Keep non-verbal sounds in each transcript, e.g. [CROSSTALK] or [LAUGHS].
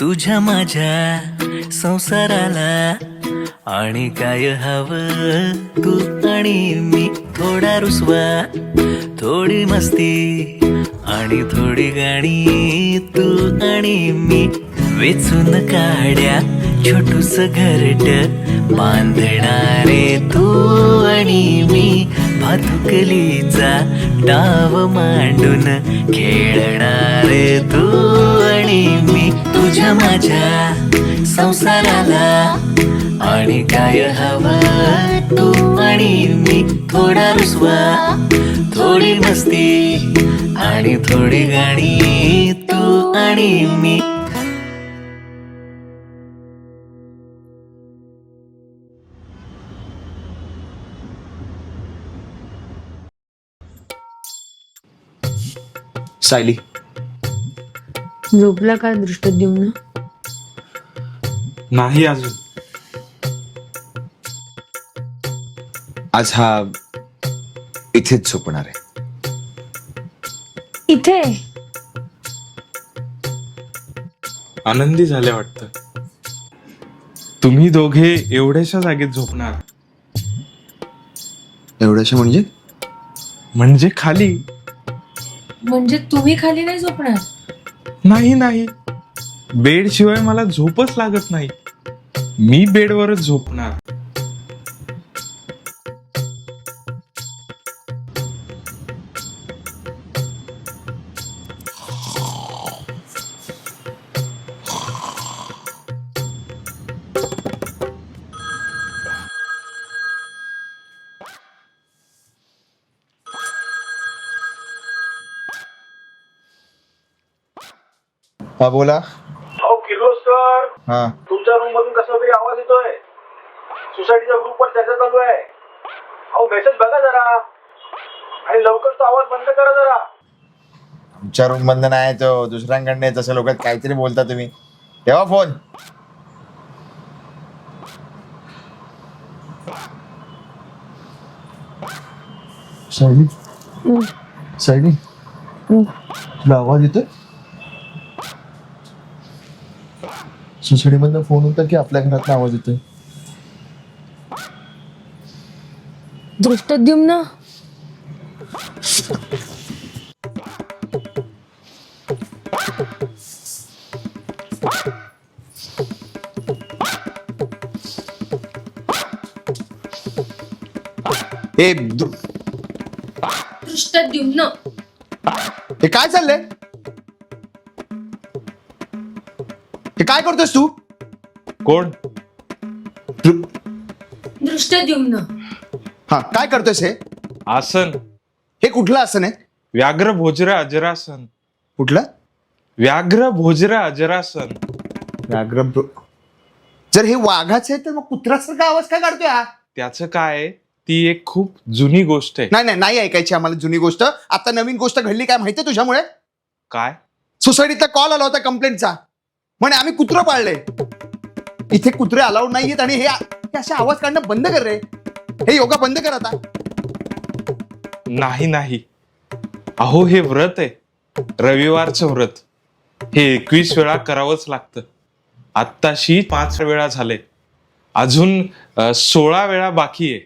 तुझ्या माझ्या संसाराला आणि काय हवं तू आणि मी? थोडा रुसवा थोडी मस्ती आणि थोडी गाणी तू आणि मी. वेचून काढ्या छोटूस घरट बांधणारे तू आणि मी. भातुकलीचा डाव मांडून खेळणार तू आणि मी तुझ्या माझ्या संसाराला. आणि काय हवं तू आणि मी थोडा रुसवा थोडी मस्ती आणि थोडी गाणी तू आणि मी. सायली. झोपला का दृष्टद्युम्न नाही अजून. आज हा इथेच झोपणार आहे. इथे? आनंदी झाले वाटतं. तुम्ही दोघे एवढ्याशा जागेत झोपणार. एवढ्याशा म्हणजे? म्हणजे खाली म्हणजे तुम्ही खाली नाही झोपणार? नाही नाही. बेड शिवाय मला झोपच लागत नाही. मी बेडवरच झोपणार. हा बोला. अहो किर्लोस्कर हा. तुमच्या रूम मधून कसा तरी आवाज येतोय. सोसायटीच्या ग्रुपवर चर्चा चालू आहे. अहो मेसेज बघा जरा. आणि लवकर तो आवाज बंद करा जरा. आमच्या रूम बंद नाही तो दुसऱ्यांकडनं येत असं लोक काहीतरी बोलता तुम्ही. ठेवा फोन सायली? सायली? तुला आवाज येतोय? सोसायटीमधनं फोन होता की आपल्या घरात आवाज येतोय? दृष्टद्युम्न हे दु- दृष्टद्युम्न हे काय चाललंय? काय करतोस तू? कोण? दृष्टद्युम्न. हा काय करतोयस हे? आसन. हे कुठलं आसन आहे व्याघ्र भोजर अजरासन. कुठलं? व्याघ्र भोजर अजरासन. व्याघ्र जर हे वाघाचं आहे तर मग कुत्र्यासारखा आवाज काय काढतोय हा? त्याचं काय आहे? ती एक खूप जुनी गोष्ट आहे. नाही नाही नाही ऐकायची आम्हाला जुनी गोष्ट. आता नवीन गोष्ट घडली काय माहितीये तुझ्यामुळे? काय? सोसायटीतला कॉल आला होता कंप्लेंटचा. म्हणे आम्ही कुत्रं पाळलंय इथे कुत्रे अलाउड नाहीयेत आणि हे असे आवाज काढणं बंद कर रे. हे योगा बंद कर आता. नाही नाही. अहो हे व्रत आहे. रविवारचं व्रत. हे एकवीस वेळा करावंच लागतं. आत्ताशी पाच वेळा झाले. अजून अ, सोळा वेळा बाकी आहे.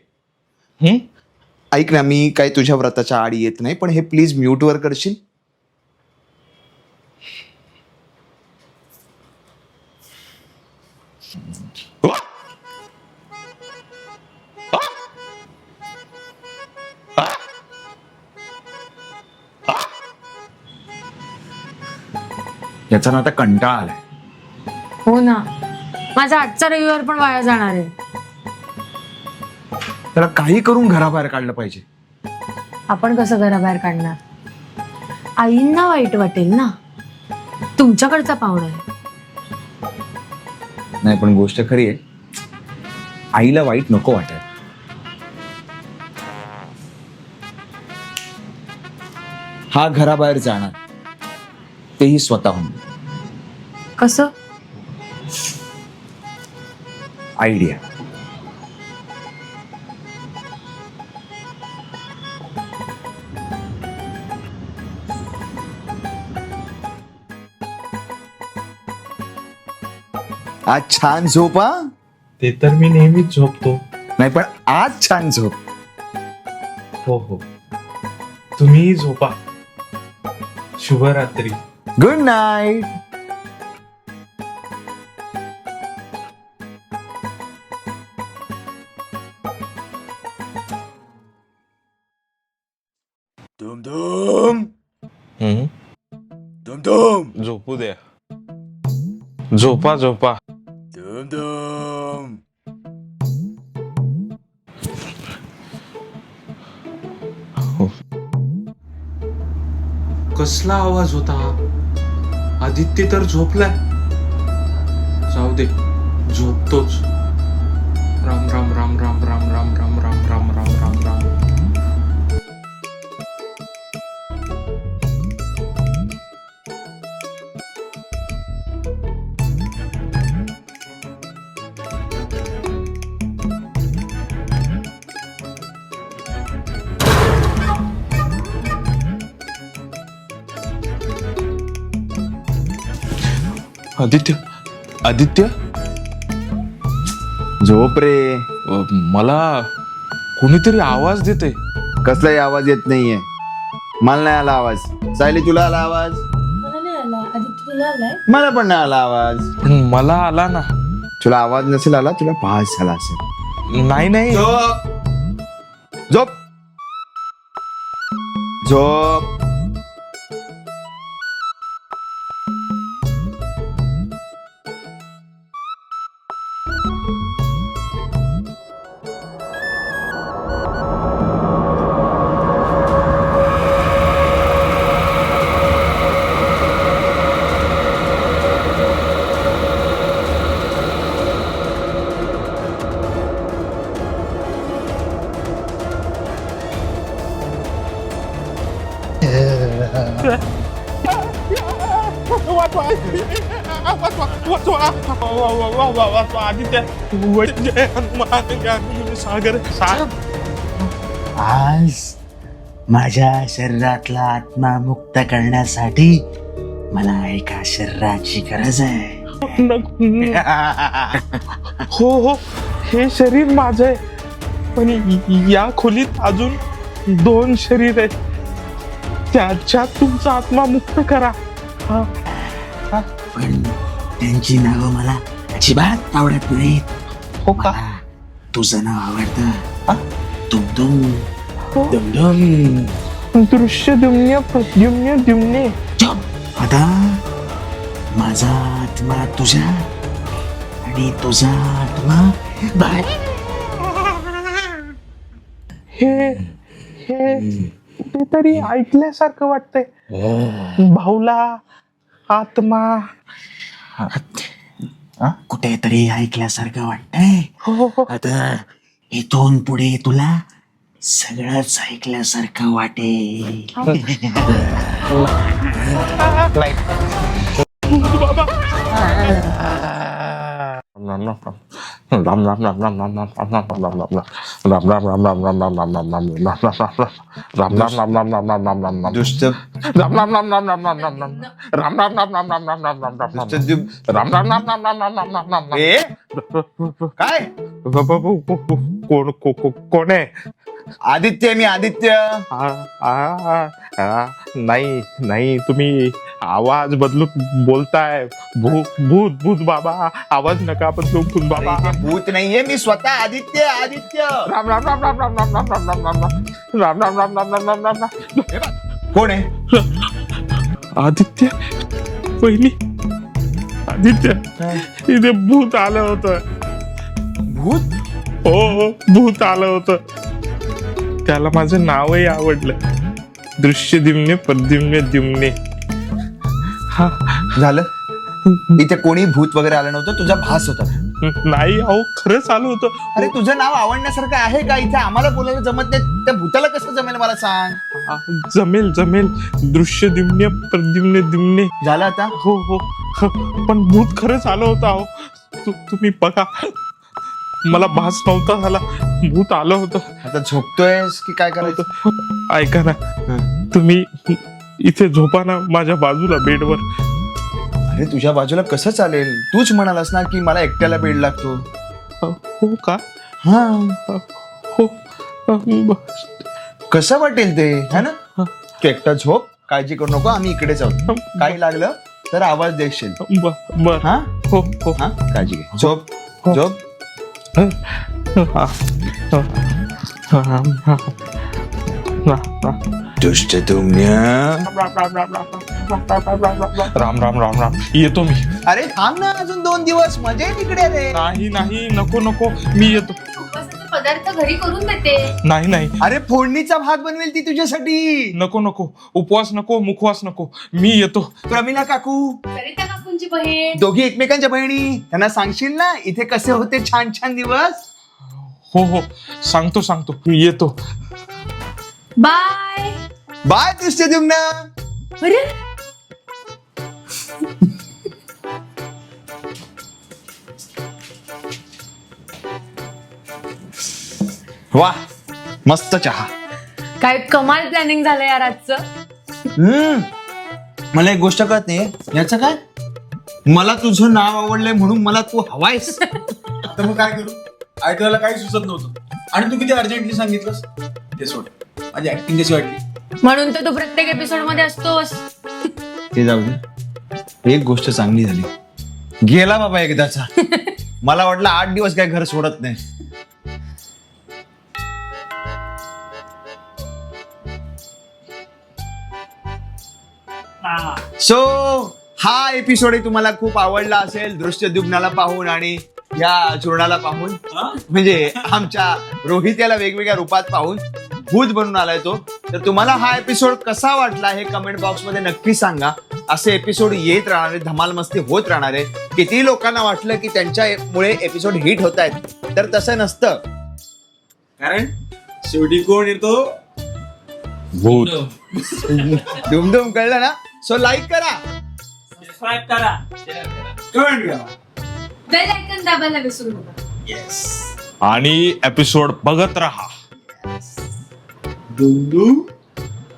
हं? ऐक ना मी काय तुझ्या व्रताच्या आडी येत नाही पण हे प्लीज म्यूट वर करशील? याचा ना आता कंटाळा आलाय. हो ना. माझा आजचा रविवार पण वाया जाणार आहे. त्याला काही करून घराबाहेर काढलं पाहिजे. आपण कसं घराबाहेर काढणार? आईंना वाईट वाटेल ना? तुमच्याकडचा पाहुणा आहे. नाही पण गोष्ट खरी आहे. आईला वाईट नको वाटत हा घराबाहेर जाणार. तेही स्वतःहून. कसं? आयडिया आज छान झोप हा? ते तर मी नेहमीच झोपतो. नाही पण आज छान झोप. हो हो. तुम्हीही झोपा. शुभरात्री. गुड नाईट धूम धूम. धूम धूम. झोपू द्या. झोपा झोपा. धूम कसला आवाज होता आदित्य तर झोपलाय. जाऊ दे झोपतोच. आदित्य? आदित्य? झोप रे अ, मला कोणीतरी आवाज देते कसलाही आवाज येत नाहीये. मला नाही आला आवाज. सायली तुला आला आवाज? मला नाही आला. आदित्य तुला आलाय? मला पण नाही आला आवाज. पण मला आला ना. तुला आवाज नसेल आला तुला भास झाला असेल. नाही नाही. झोप झोप. झोप. सागर आज माझ्या शरीरातला आत्मा मुक्त करण्यासाठी मला एका शरीराची गरज आहे. [LAUGHS] हो हो. हे शरीर माझं आहे. पण या खोलीत अजून दोन शरीर आहेत. त्याच्यात तुमचा आत्मा मुक्त करा. हा. पण त्यांची नावं मला अजिबात आवडत नाहीत. हो का? मला तुझं नाव आवडतं. तुमतुम हो. दुमदुम. दृश्य दुम्य प्रद्युम्य दुम्ने. चुप. आता माझा आत्मा तुझा आणि तुझा आत्मा बाहेर. हे हे. कुठेतरी ऐकल्यासारखं वाटतंय. भाऊला आत्मा. कुठेतरी ऐकल्यासारखं वाटतंय. हो हो आता इथून पुढे तुला सगळंच ऐकल्यासारखं वाटेल. दुष्ट ए काय कोण को- को- कोण आहे आदित्य मी आदित्य आ, आ, आ, आ, नाही नाही तुम्ही आवाज बदलून बोलताय भूत भूत भूत बाबा आवाज नका बदलू भूत बाबा इथे भूत नाहीये मी स्वतः आदित्य आदित्य राम राम राम राम राम राम राम राम राम राम राम राम राम राम राम राम राम राम कोण आहे आदित्य पहिली आदित्य इथे भूत आलं होतं भूत हो हो, भूत आलं होतं त्याला माझं नावही आवडलं. दृश्य दिमणे प्रद्युम्ने दिमणे. हा. झालं? इथे कोणी भूत वगैरे आलं नव्हतं तुझा भास होता. नाही अहो खरंच आलं होतं. अरे तुझं नाव आवडण्यासारखं आहे का इथे? आम्हाला बोलायला जमत नाही. त्या भूताला कसं जमेल मला सांग? आ, जमेल जमेल. दृश्य दिमणे प्रद्युम्ने दिमणे. झालं आता? हो हो. ह, पण भूत खरंच आलं होतं अहो. तु- तुम्ही बघा. मला भास नव्हता झाला. भूत आलं होतं. आता झोपतोयस की काय करायचं? ऐका ना. तुम्ही इथे झोपा ना माझ्या बाजूला बेडवर. अरे तुझ्या बाजूला कसं चालेल? तूच म्हणालास ना की मला एकट्याला बेड लागतो. हो का? हा. हो. कसं वाटेल ते? है ना? तू एकटा झोप. काळजी करू नको. आम्ही इकडेच आहोत काही लागलं तर आवाज देशील. बर. हा? हो हो. हा? काळजी घे. झोप झोप. हा. हा. हा. हा. हा. दुष्ट तुमन्या राम राम राम राम. येतो मी. अरे थांब ना अजून दोन दिवस मजा आहे तिकडे रे नाही नाही नको नको. मी येतो. उपवासाचे पदार्थ घरी करून देते. नाही नाही. अरे फोडणीचा भात बनवेल ती तुझ्यासाठी. नको नको. उपवास नको मुखवास नको. मी येतो. प्रमिला काकू. सरिता काकूंची बहीण? दोघी एकमेकांच्या बहिणी. त्यांना सांगशील ना इथे कसे होते छान छान दिवस? हो हो. सांगतो सांगतो. मी येतो. बाय. बाय दृष्ट तुमना अरे. वा मस्त चहा. काय कमाल प्लॅनिंग झालं यार आजचं. हम्म. मला एक गोष्ट कळत नाही. याचं काय? मला तुझं नाव आवडलंय म्हणून मला तू हवायस. तर मग काय करू? आयटीला काही सुचत नव्हतं. आणि तू किती अर्जंटली सांगितलंस? ते सोड. माझी ऍक्टिंग कशी वाटली? म्हणून तर तू प्रत्येक एपिसोडमध्ये असतोस. ते जाऊ दे. एक गोष्ट चांगली झाली. गेला बाबा एकदाचा. मला वाटलं आठ दिवस काय घर सोडत नाही. सो हा एपिसोड तुम्हाला खूप आवडला असेल दृश्यद्युग्नाला पाहून आणि या चूर्णाला पाहून. म्हणजे आमच्या रोहित याला वेगवेगळ्या रूपात पाहून भूत बनून आलाय तो. तर तुम्हाला हा एपिसोड कसा वाटला हे कमेंट बॉक्समध्ये नक्की सांगा. असे एपिसोड येत राहणार आहे धमाल मस्ती होत राहणार आहे किती लोकांना वाटलं की त्यांच्यामुळे एपिसोड हिट होत आहेत. तर तसं नसतं. कारण शेवटी कोण येतो? भूत. धुमधुम [LAUGHS] कळलं ना? सो लाईक करा. कमेंट करा. बेल आयकन दाबायला विसरू नका. आणि एपिसोड बघत राहा. दुमदुम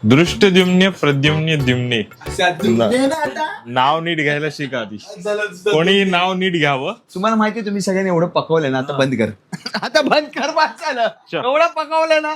दृष्टद्युम्ने प्रद्युम्ने द्युम्ने. अशा दुमदे ना आता? नाव नीट घ्यायला शिका आधी झालं. कोणी नाव नीट घ्यावं? तुम्हाला माहिती तुम्ही सगळ्यांनी एवढं पकवलं ना आता बंद कर. आता बंद कर बस झालं. एवढं पकवलं ना.